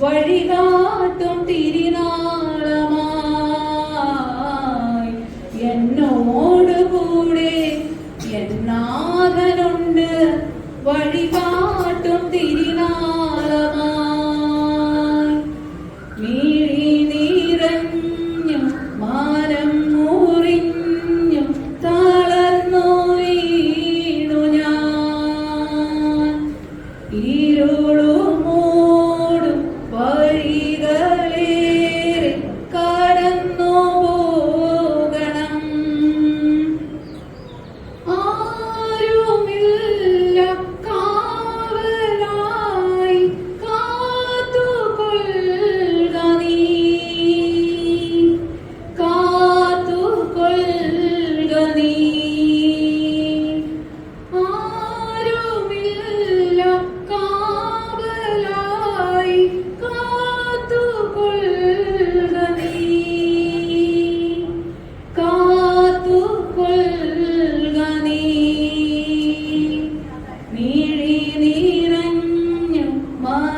வழிகாட்டும் திரிநாளமாய் என்னோடு கூடே என் நாதனுண்டு வழிகாட்டும் திரி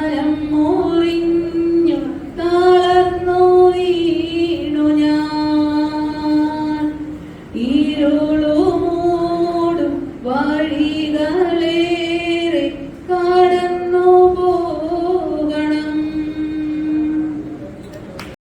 amor.